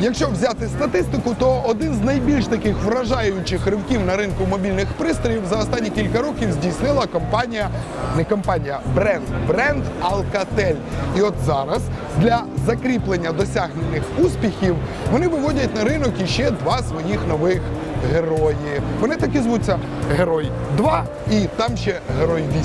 Якщо взяти статистику, то один з найбільш таких вражаючих ривків на ринку мобільних пристроїв за останні кілька років здійснила компанія, не компанія, бренд, бренд Alcatel. І от зараз для закріплення досягнених успіхів вони виводять на ринок іще два своїх нових герої. Вони так і звуться Герой 2 і там ще Герой 8.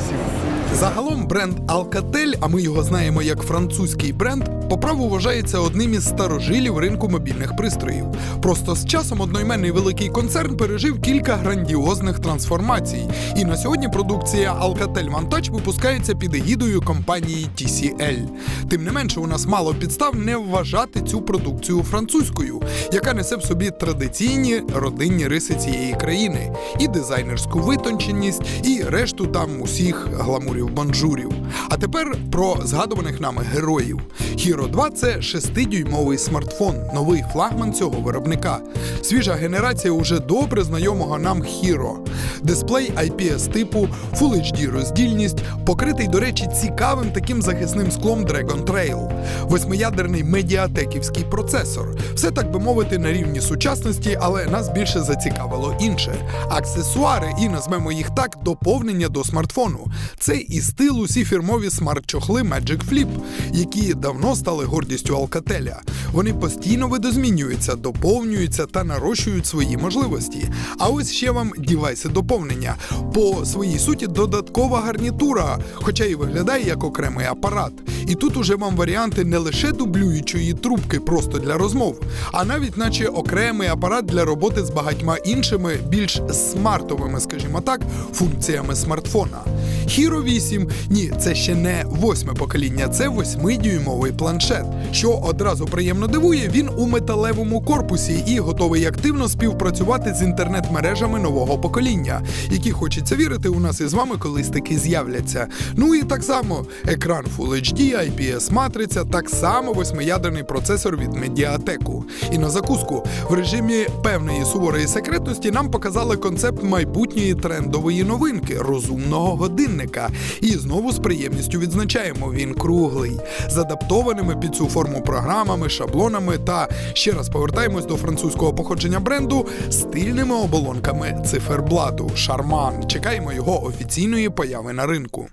Загалом бренд Alcatel, а ми його знаємо як французький бренд, по праву вважається одним із старожилів ринку мобільних пристроїв. Просто з часом одноіменний великий концерн пережив кілька грандіозних трансформацій. І на сьогодні продукція Alcatel Touch випускається під егідою компанії TCL. Тим не менше, у нас мало підстав не вважати цю продукцію французькою, яка несе в собі традиційні родинні риси цієї країни, і дизайнерську витонченість, і решту там усіх гламурів банджурів. А тепер про згадуваних нами героїв. Hero 2 це 6-дюймовий смартфон, новий флагман цього виробника. Свіжа генерація уже добре знайомого нам Hero. Дисплей IPS типу, Full HD роздільність, покритий, до речі, цікавим таким захисним склом Dragon Trail, восьмиядерний медіатеківський процесор. Все так би мовити на рівні сучасності, але нас більше зацікавило інше. Аксесуари і назвемо їх так доповнення до смартфону. Це і стил усі фірмові смарт-чохли Magic Flip, які давно стали гордістю Alcatel. Вони постійно видозмінюються, доповнюються та нарощують свої можливості. А ось ще вам дівайси доповнення. По своїй суті додаткова гарнітура, хоча і виглядає як окремий апарат. І тут уже вам варіанти не лише дублюючої трубки просто для розмов, а навіть наче окремий апарат для роботи з багатьма іншими, більш смартовими, скажімо так, функціями смартфона. Hero 8 ні, це ще не восьме покоління, це восьмидюймовий планшет. Що одразу приємно дивує, він у металевому корпусі і готовий активно співпрацювати з інтернет-мережами нового покоління, які хочеться вірити, у нас із вами колись таки з'являться. Ну і так само екран Full HD, IPS матриця, так само восьмиядерний процесор від медіатеку. І на закуску в режимі певної суворої секретності нам показали концепт майбутньої трендової новинки розумного годинника. І знову з приємністю відзначаємо, він круглий, з адаптованими під цю форму програмами, шаблонами та ще раз повертаємось до французького походження бренду стильними оболонками циферблату Шарман. Чекаємо його офіційної появи на ринку.